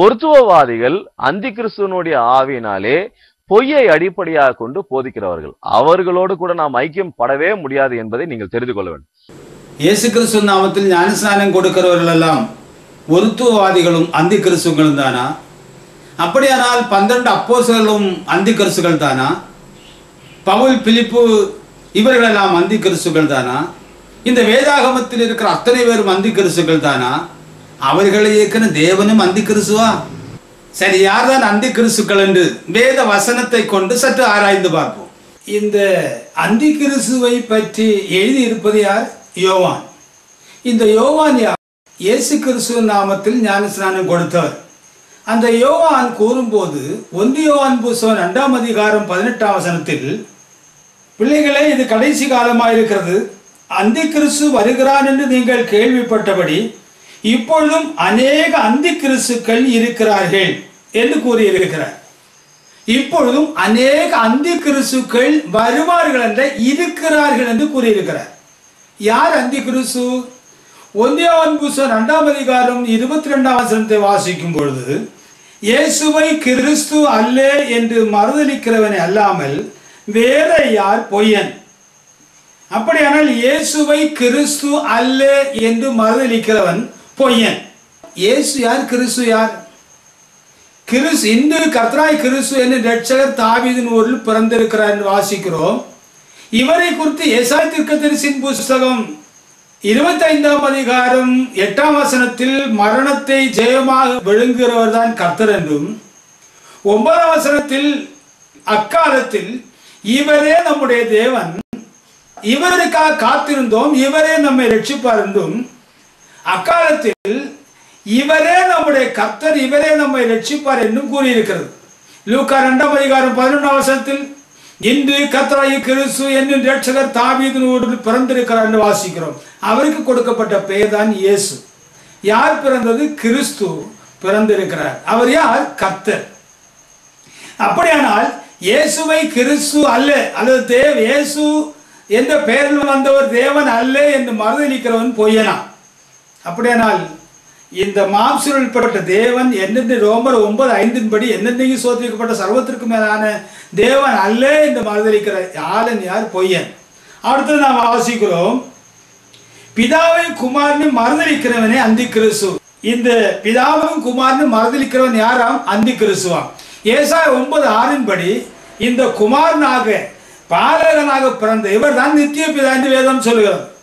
ஒருத்துவவாதிகள் அந்தி கிறிஸ்துவனுடைய ஆவியினாலே பொய்யை அடிப்படையாக கொண்டு போதிக்கிறவர்கள். அவர்களோடு கூட நாம் ஐக்கியம் படவே முடியாது என்பதை நீங்கள் தெரிந்து கொள்ள வேண்டும். இயேசு கிறிஸ்து நாமத்தில் ஞானஸ்நானம் கொடுக்கிறவர்கள் எல்லாம் ஒருத்துவவாதிகளும் அந்தி கிறிஸ்துகளும் தானா? அப்படியானால் பன்னிரண்டு அப்போசர்களும் அந்தி கிறிஸ்துகள் தானா? பவுல் பிலிப்பு இவர்களெல்லாம் அந்தி கிறிஸ்துகள் தானா? இந்த வேதாகமத்தில் இருக்கிற அத்தனை பேரும் அந்தி கிறிஸ்துகள் தானா? அவர்களை இயக்கின தேவனும் அந்தி கிறிசுவா சரி யார்தான் அந்தி கிறிசுக்கள் என்று வேத வசனத்தை கொண்டு சற்று ஆராய்ந்து பார்ப்போம். இந்த அந்தி கிறிசுவை பற்றி எழுதியிருப்பது யார்? யோவான். இந்த யோவான் யார்? இயேசு கிறிஸ்துவ நாமத்தில் ஞானஸ்நானம் கொடுத்தவர். அந்த யோவான் கூறும்போது ஒன்று யோவான் புஸ்தகம் ரெண்டாம் அதிகாரம் பதினெட்டாம் வசனத்தில் பிள்ளைகளே இது கடைசி காலமாக இருக்கிறது அந்தி கிறிஸ்து வருகிறான் என்று நீங்கள் கேள்விப்பட்டபடி இப்பொழுதும் அநேக அந்தி கிறிஸ்துக்கள் இருக்கிறார்கள் என்று கூறியிருக்கிறார். இப்பொழுதும் அநேக அந்தி கிறிஸ்துக்கள் வருவார்கள் என்ற இருக்கிறார்கள் என்று கூறியிருக்கிறார். யார் அந்தி கிறிஸ்து ஒன்றியான் புஸ்தகம் இரண்டாம் அதிகாரம் இருபத்தி ரெண்டாம் வசனத்தை வாசிக்கும் பொழுது இயேசுவை கிறிஸ்து அல்ல என்று மறுதளிக்கிறவனை அல்லாமல் வேற யார் பொய்யன்? அப்படியானால் இயேசுவை கிறிஸ்து அல்ல என்று மறுதளிக்கிறவன் பொய்யன் இயேசு யார்? கிறிஸ்து யார்? கிறிஸ்து இன்று கர்த்தராய் கிறிஸ்து என்று ரட்சகர் தாவிதின் ஊரில் பிறந்திருக்கிறார் என்று வாசிக்கிறோம். இவரை குறித்து எசாய் தீர்க்கதரிசியின் புஸ்தகம் இருபத்தைந்தாம் அதிகாரம் எட்டாம் வசனத்தில் மரணத்தை ஜெயமாக விழுங்குகிறவர் தான் கர்த்தர் என்றும் ஒன்பதாம் வசனத்தில் அக்காலத்தில் இவரே நம்முடைய தேவன் இவருக்காக காத்திருந்தோம் இவரே நம்மை ரட்சிப்பார் என்றும் அக்காலத்தில் இவரே நம்முடைய கர்த்தர் இவரே நம்மை ரட்சிப்பார் என்றும் கூறியிருக்கிறது. லூக்கா இரண்டாம் அதிகாரம் பதினொன்றாம் வசனத்தில் இன்று கர்த்தராகி கிறிஸ்து என்னும் ரட்சகர் தாவீதின் பிறந்திருக்கிறார் என்று வாசிக்கிறோம். அவருக்கு கொடுக்கப்பட்ட பெயர் தான் இயேசு. யார் பிறந்தது? கிறிஸ்து பிறந்திருக்கிறார். அவர் யார்? கர்த்தர். அப்படியானால் இயேசுவை கிறிஸ்து அல்ல அல்லது தேவ் இயேசு என்ற பெயரில் வந்தவர் தேவன் அல்ல என்று மறுதளிக்கிறவன் பொய்யனான் அப்படியானால் இந்த மாம்சப்பட்ட தேவன் என்னென்று ரோமர் ஒன்பது ஐந்தின் படி என்னென்னையும் சோதரிக்கப்பட்ட சர்வத்திற்கு மேலான தேவன் அல்ல என்று மறுதளிக்கிற ஆளன் யார்? பொய்யன். அடுத்தது நாம் வாசிக்கிறோம். பிதாவை குமாரனு மறுதளிக்கிறவனே அந்தி கிறிஸ்து. இந்த பிதாவும் குமாரனு மறுதளிக்கிறவன் யாராம்? அந்தி கிறிஸ்துவாம். ஏசாய் ஒன்பது ஆறின் படி இந்த குமாரனாக பாலகனாக பிறந்த இவர் தான் நித்திய பிதா என்று வேதம் சொல்லுகிறது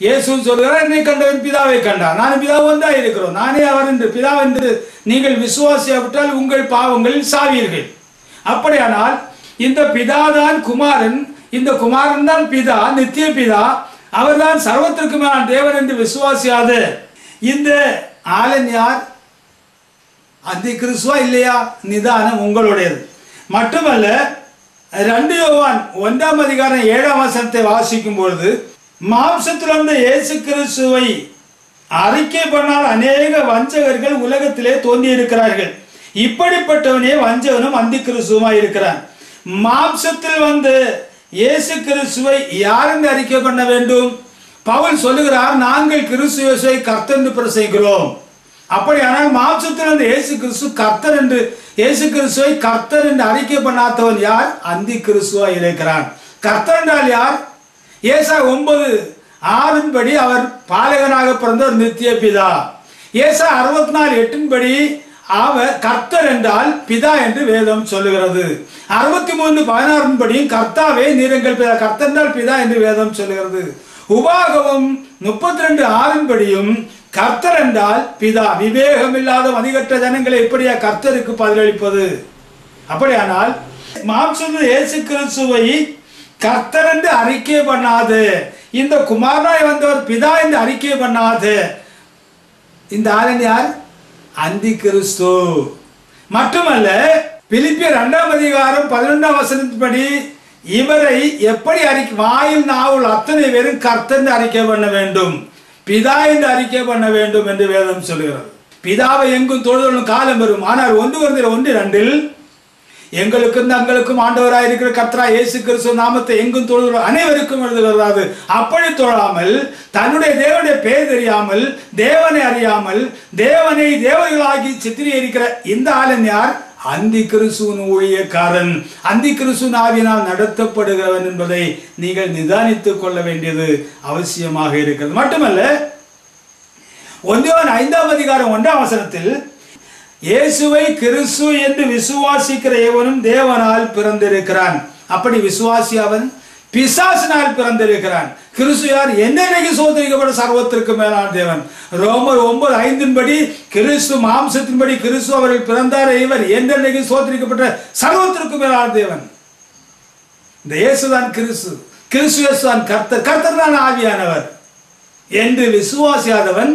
இயேசுன்னு சொல்கிறார் என்னை கண்டவன் பிதாவை கண்டார். நான் பிதாவும் தான் இருக்கிறோம். நானே அவர் என்று பிதா என்று நீங்கள் விசுவாசியாவிட்டால் உங்கள் பாவங்களில் சாவீர்கள். அப்படியானால் இந்த பிதா தான் குமாரன் இந்த குமாரன் தான் பிதா நித்திய பிதா அவர்தான் சர்வத்திற்கு மேலான தேவன் என்று விசுவாசியாது. இந்த ஆளன் யார்? அந்தி கிறிஸ்துவா இல்லையா? நிதானம் உங்களுடையது. மட்டுமல்ல ரெண்டு யோவான் ஒன்றாம் அதிகாரம் ஏழாம் வசனத்தை வாசிக்கும் பொழுது மாம்சத்தில் வந்த இயேசு கிறிஸ்துவை அறிக்கை பண்ணால் அநேக வஞ்சகர்கள் உலகத்திலே தோன்றி இருக்கிறார்கள் இப்படிப்பட்டவனே வஞ்சகனும் அந்தி கிறிஸ்துவமாய் இருக்கிறான். மாம்சத்தில் வந்து இயேசு கிறிஸ்துவை யார் அறிக்கை பண்ண வேண்டும்? பவுல் சொல்லுகிறார் நாங்கள் கிறிஸ்துவை கர்த்தர் பிரசைக்கிறோம் அப்படியானால் மாம்சத்தில் வந்து இயேசு கிறிஸ்து கர்த்தர் என்று இயேசு கிறிஸ்துவை கர்த்தர் என்று அறிக்கை பண்ணாதவன் யார்? அந்தி கிறிஸ்துவாய் இருக்கிறான். கர்த்தர் என்றால் யார்? ஏசா ஒன்பது ஆறின் படி அவர் பாலகனாக பிறந்தவர் நித்திய பிதா. ஏசா அறுபத்தி நாலு எட்டின் படி அவர் கர்த்தர் என்றால் பிதா என்று வேதம் சொல்லுகிறது. அறுபத்தி மூணு பதினாறின் படியும் கர்த்தாவே நீரங்கள் பிதா. கர்த்தர் என்றால் பிதா என்று வேதம் சொல்லுகிறது. உபாகவம் முப்பத்தி ரெண்டு ஆறின் படியும் கர்த்தர் என்றால் பிதா. விவேகம் இல்லாத மதிகற்ற ஜனங்களை எப்படியா கர்த்தருக்கு பதிலளிப்பது? அப்படியானால் மாம்சத்தில் இயேசு கிறிஸ்துவை கர்த்தர் என்று அறிக்கை பண்ணாது. இந்த குமாரனாய் வந்தவர் பிதா என்று அறிக்கை பண்ணாது. இந்த ஆளன் யார்? அந்தி கிறிஸ்து. மட்டுமல்ல பிலிப்பிய இரண்டாம் அதிகாரம் பதினொன்றாம் வசனத்தின்படி இவரை எப்படி அறிக்கை வாயில் நாவல் அத்தனை பேரும் கர்த்தர் அறிக்கை பண்ண வேண்டும். பிதா என்று அறிக்கை பண்ண வேண்டும் என்று வேதம் சொல்கிறது. பிதாவை எங்கும் தொழுதலும் காலம் வரும் ஆனால் ஒன்று ஒன்று ஒன்று ரெண்டில் எங்களுக்கும் தங்களுக்கும் ஆண்டவராக இருக்கிற கத்ரா இயேசு கிறிஸ்து நாமத்தை எங்கும் தொழுகிற அனைவருக்கும் எழுதுகிறாரு அப்படி தொழாமல் தன்னுடைய தேவனுடைய பெயர் தெரியாமல் தேவனை அறியாமல் தேவனை தேவர்களாகி சித்திரீகரிக்கிற இந்த ஆளன் யார்? அந்தி கிறிசுவின் ஊழியக்காரன். அந்தி கிறிஸ்துவின் ஆவியினால் நடத்தப்படுகிறவன் என்பதை நீங்கள் நிதானித்துக் கொள்ள வேண்டியது அவசியமாக இருக்கிறது. மட்டுமல்ல ஒன்றியவன் ஐந்தாம் அதிகாரம் ஒன்றாம் அவசரத்தில் இயேசுவை கிறிஸ்து என்று விசுவாசிக்கிற எவனும் தேவனால் பிறந்திருக்கிறான். அப்படி விசுவாசி அவன் பிசாசினால் பிறந்திருக்கிறான். கிறிஸ்து யார்? என்னென்னைக்கு சோதரிக்கப்பட்ட சர்வத்திற்கு மேலான தேவன். ரோமர் ஒன்பது ஐந்தின்படி கிறிஸ்து மாம்சத்தின்படி கிறிஸ்து அவர்கள் பிறந்தார் இவர். என்னென்னைக்கு சோதரிக்கப்பட்ட சர்வத்திற்கு மேலான தேவன். இந்த இயேசுதான் கிறிஸ்து. கிறிஸ்து இயேசுதான் கர்த்தர். கர்த்தர் தான் ஆவியானவர். என்று விசுவாசியாதவன்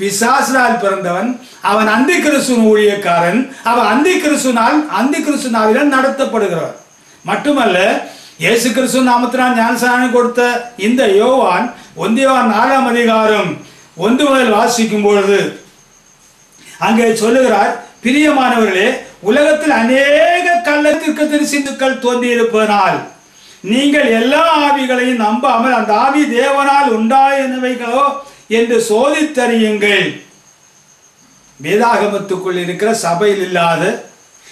பிசாசினால் பிறந்தவன் அவன் அந்தி கிறிஸ்துவின் ஊழியக்காரன் அவன் அந்தி கிறிஸ்துனால் அந்தி கிறிஸ்துனாவினால் நடத்தப்படுகிறவன். மட்டுமல்ல இயேசு கிறிஸ்து நாமத்தினால் ஞானசானம் கொடுத்த இந்த யோவான் ஒந்தியவான் நாலாம் அதிகாரம் ஒன்று முதல் வாசிக்கும் பொழுது அங்கே சொல்லுகிறார் பிரியமானவர்களே உலகத்தில் அநேக கள்ளத்திற்கு திருசிந்துக்கள் தோன்றியிருப்பதனால் நீங்கள் எல்லா ஆவிகளையும் நம்பாமல் அந்த ஆவி தேவனால் உண்டாயினவைகளோ என்று சோதித்தறியுங்கள். வேதாகமத்துக்குள் இருக்கிற சபையில் இல்லாத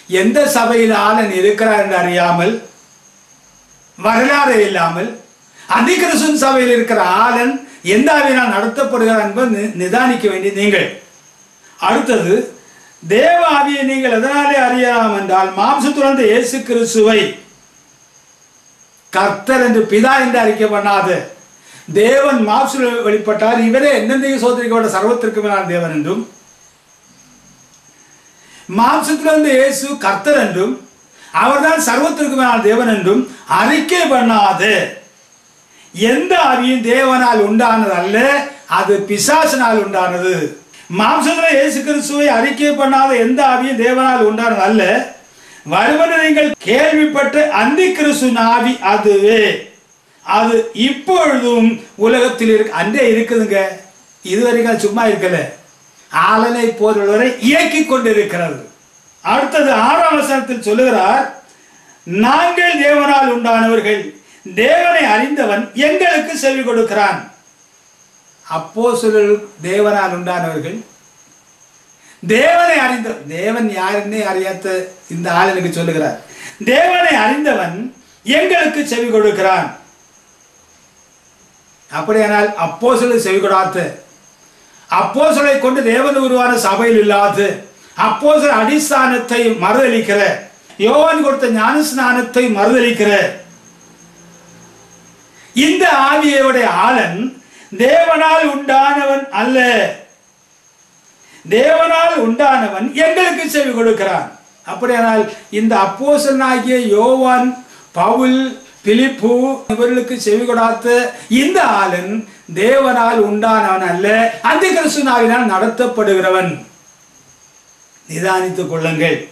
எந்த சபையில் ஆளன் இருக்கிறார் என்று அறியாமல் வரலாறு இல்லாமல் அதிகிறிஸ்துவின் சபையில் இருக்கிற ஆளன் எந்த ஆவியினால் நடத்தப்படுகிறார் என்பது நி- நிதானிக்க வேண்டிய நீங்கள். அடுத்தது தேவ ஆவியை நீங்கள் எதனாலே அறியலாம் என்றால் மாம்சத்துடன் இயேசு கிறிஸ்துவை கர்த்தர் என்று பிதா என்று அறிக்கை பண்ணாது. தேவன் மாம்ச வெளிப்பட்டார். இவரே என்னென்னையும் சோதரிக்கோட சர்வத்திற்கு மேலான தேவன் என்றும் மாம்சத்திலிருந்து இயேசு கர்த்தர் என்றும் அவர்தான் சர்வத்திற்கு மேலான தேவன் என்றும் அறிக்கை பண்ணாது. எந்த ஆவியும் தேவனால் உண்டானது அல்ல அது பிசாசனால் உண்டானது. மாம்சத்தில் இயேசு கிறிஸ்துவை அறிக்கை பண்ணாத எந்த ஆவியும் தேவனால் உண்டானது அல்ல. வருவன நீங்கள் கேள்விப்பட்ட அந்தி கிறிஸ்து ஆவி அதுவே. அது இப்பொழுதும் உலகத்தில் இருக்கு அன்றே இருக்குதுங்க. இதுவரைக்கும் சும்மா இருக்கல. ஆளனை போர்வரை இயக்கி கொண்டிருக்கிறது. அடுத்தது ஆறாம் வசனத்தில் சொல்லுகிறார் நாங்கள் தேவனால் உண்டானவர்கள் தேவனை அறிந்தவன் எங்களுக்கு செவி கொடுக்கிறான். அப்போ தேவனால் உண்டானவர்கள் தேவனை அறிந்த தேவன் யாருன்னே அறியாத இந்த ஆள் எனக்கு சொல்லுகிறார். தேவனை அறிந்தவன் எங்களுக்கு செவி கொடுக்கிறான். அப்படியானால் அப்போ செவி கொடாத்து. அப்போ கொண்டு தேவன் உருவான சபையில் இல்லாது. அப்போ அடிஸ்தானத்தை மறுதளிக்கிற யோவான் கொடுத்த ஞானஸ்நானத்தை மறுதளிக்கிற இந்த ஆவியோடைய ஆளன் தேவனால் உண்டானவன் அல்ல. தேவனால் உண்டானவன் எங்களுக்கு செவி கொடுக்கிறான். அப்படியானால் இந்த அப்போசனாகிய யோவான் பவுல் பிலிப்பு இவர்களுக்கு செவி கொடாத்த இந்த ஆளன் தேவனால் உண்டானவன் அல்ல. அந்த கிறிஸ்துனாவினால் நடத்தப்படுகிறவன். நிதானித்துக் கொள்ளுங்கள்.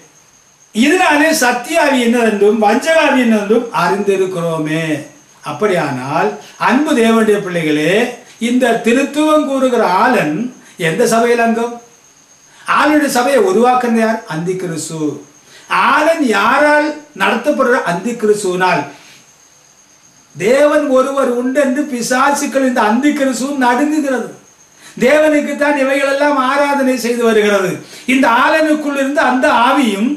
இதனாலே சத்தியாவி என்னதென்றும் வஞ்சகாவி என்னதென்றும் அறிந்திருக்கிறோமே. அப்படியானால் அன்பு தேவனுடைய பிள்ளைகளே இந்த திருத்துவம் கூறுகிற ஆளன் எந்த சபையில் அங்கம்? ஆளுடைய சபையை உருவாக்குறது யார்? அந்தி கிறிஸ்து. ஆளன் யாரால் நடத்தப்படுற அந்தி கிறிஸ்துவினால்? தேவன் ஒருவர் உண்டு என்று பிசாசுக்கள் இந்த அந்தி கிறிஸ்து நடுங்குகிறது. தேவனுக்கு தான் இவைகள் எல்லாம் ஆராதனை செய்து வருகிறது. இந்த ஆலனுக்குள் இருந்து அந்த ஆவியும்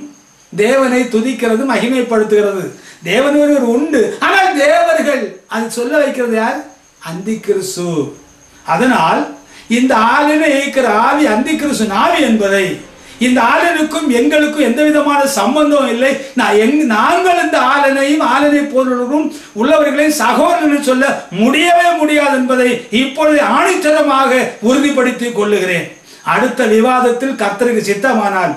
தேவனை துதிக்கிறது மகிமைப்படுத்துகிறது. தேவன் ஒருவர் உண்டு. ஆனால் தேவர்கள் அது சொல்ல வைக்கிறது யார்? அந்தி கிறிஸ்து. அதனால் இந்த ஆளினை இயக்கிற ஆவி அந்தி கிறிஸ்து ஆவி என்பதை இந்த ஆளனுக்கும் எங்களுக்கும் எந்த விதமான சம்பந்தம் இல்லை. நான் எங் நாங்கள் இந்த ஆளனையும் ஆளனை போன்றவர்களும் உள்ளவர்களையும் சகோதரர்கள் சொல்ல முடியவே முடியாது என்பதை இப்பொழுது ஆணித்தரமாக உறுதிப்படுத்திக் கொள்ளுகிறேன். அடுத்த விவாதத்தில் கத்தருக்கு சித்தமானால்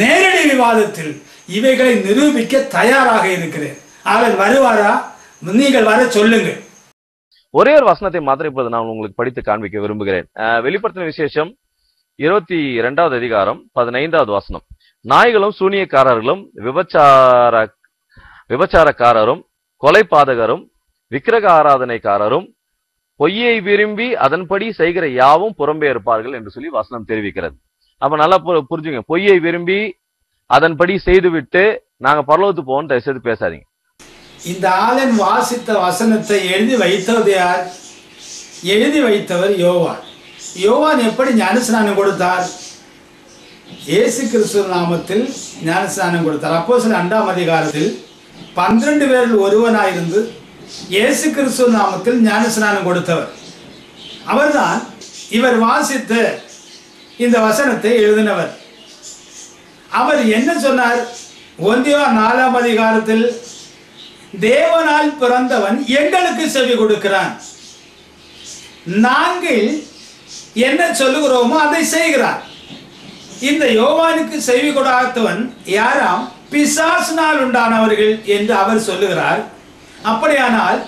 நேரடி விவாதத்தில் இவைகளை நிரூபிக்க தயாராக இருக்கிறேன். அவர் வருவாரா? நீங்கள் வர சொல்லுங்கள். ஒரே ஒரு வசனத்தை மாத்திரம் இப்போது நான் உங்களுக்கு படித்து காண்பிக்க விரும்புகிறேன். வெளிப்படுத்தின விசேஷம் இருபத்தி இரண்டாவது அதிகாரம் பதினைந்தாவது வசனம். நாய்களும் சூனியக்காரர்களும் விபச்சார விபச்சாரக்காரரும் கொலைபாதகரும் விக்கிரக ஆராதனைக்காரரும் பொய்யை விரும்பி அதன்படி செய்கிற யாவும் புறம்பே இருப்பார்கள் என்று சொல்லி வசனம் தெரிவிக்கிறது. அப்ப நல்லா புரிஞ்சுங்க. பொய்யை விரும்பி அதன்படி செய்துவிட்டு நாங்க பரலோகத்துக்கு போவோம் தயவு செய்து பேசாதீங்க. இந்த ஆளன் வாசித்த வசனத்தை எழுதி வைத்தவர் யார்? எழுதி வைத்தவர் யோவான். யோவான் எப்படி ஞானஸ்நானம் கொடுத்தார்? இயேசு கிறிஸ்துவ நாமத்தில் ஞானஸ்நானம் கொடுத்தார். அப்போ சில ரெண்டாம் அதிகாரத்தில் பன்னிரண்டு பேரில் ஒருவனாயிருந்து இயேசு கிறிஸ்துவ நாமத்தில் ஞானஸ்நானம் கொடுத்தவர். அவர்தான் இவர் வாசித்த இந்த வசனத்தை எழுதினவர். அவர் என்ன சொன்னார்? ஒன்றியோ நாலாம் அதிகாரத்தில் தேவனால் பிறந்தவன் எங்களுக்கு செவி கொடுக்கிறான். நாங்கள் என்ன சொல்லுகிறோமோ அதை செய்கிறார். இந்த யோவானுக்கு செவி கொடாதவன் யாராம்? பிசாசினால் உண்டானவர்கள் என்று அவர் சொல்லுகிறார். அப்படியானால்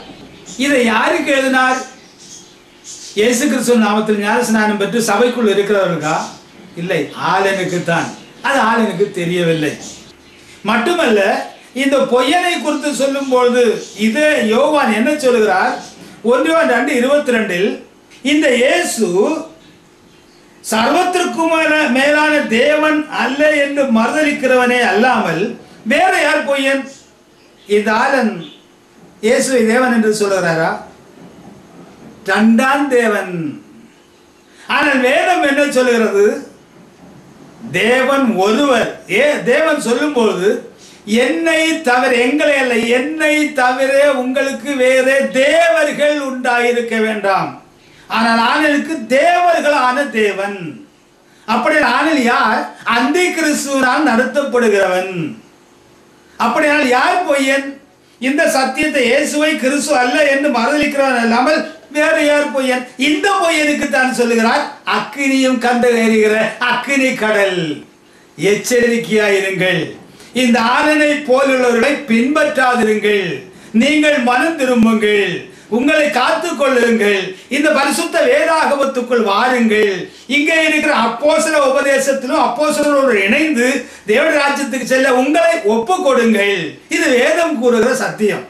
இதை யாருக்கு எழுதினார்? இயேசு கிறிஸ்துவ நாமத்தில் ஞானஸ்நானம் பெற்று சபைக்குள் இருக்கிறவர்களா? இல்லை ஆளனுக்கு தான் அது ஆளனுக்கு தெரியவில்லை. மட்டுமல்ல இந்த பொய்யனை குறித்து சொல்லும் பொழுது இது யோவான் என்ன சொல்லுகிறார்? ஒன்றியவன் ரெண்டு இருபத்தி ரெண்டில் இந்த இயேசு சர்வத்திற்கும் மேலான தேவன் அல்ல என்று மறுதளிக்கிறவனே அல்லாமல் வேற யார் பொய்யன்? இந்த ஆளன் இயேசுவை தேவன் என்று சொல்கிறாரா ரெண்டாம் தேவன். ஆனால் வேதம் என்ன சொல்கிறது தேவன் ஒருவர். ஏ தேவன் சொல்லும்போது என்னை தவிர எங்களை அல்ல என்னை தவிர உங்களுக்கு வேறே தேவர்கள் உண்டாயிருக்க வேண்டாம். ஆனால் ஆணலுக்கு தேவர்களான தேவன். அப்படி ஆணில் யார்? அந்த கிறிஸ்துவனால் நடத்தப்படுகிறவன். அப்படியானால் யார் பொய்யன்? இந்த சத்தியத்தை இயேசுவை கிறிஸ்து அல்ல என்று மறுதளிக்கிறவன் அல்லாமல் வேறு யார் பொய்யன்? இந்த பொய்யனுக்கு தான் சொல்லுகிறார் அக்கினியும் கண்டு எறிகிற அக்கினி கடல். எச்சரிக்கையாயிருங்கள் இந்த ஆளனை போலுள்ளவர்களை பின்பற்றாதிருங்கள். நீங்கள் மனம் திரும்புங்கள். உங்களை காத்துக் கொள்ளுங்கள் இந்த பரிசுத்த வேதாகமத்துக்குள் வாருங்கள். இங்கே இருக்கிற அப்போசல உபதேசத்திலும் அப்போசலோடு இணைந்து தேவ ராஜ்யத்துக்கு செல்ல உங்களை ஒப்பு கொடுங்கள் இது வேதம் கூறுகிற சத்தியம்.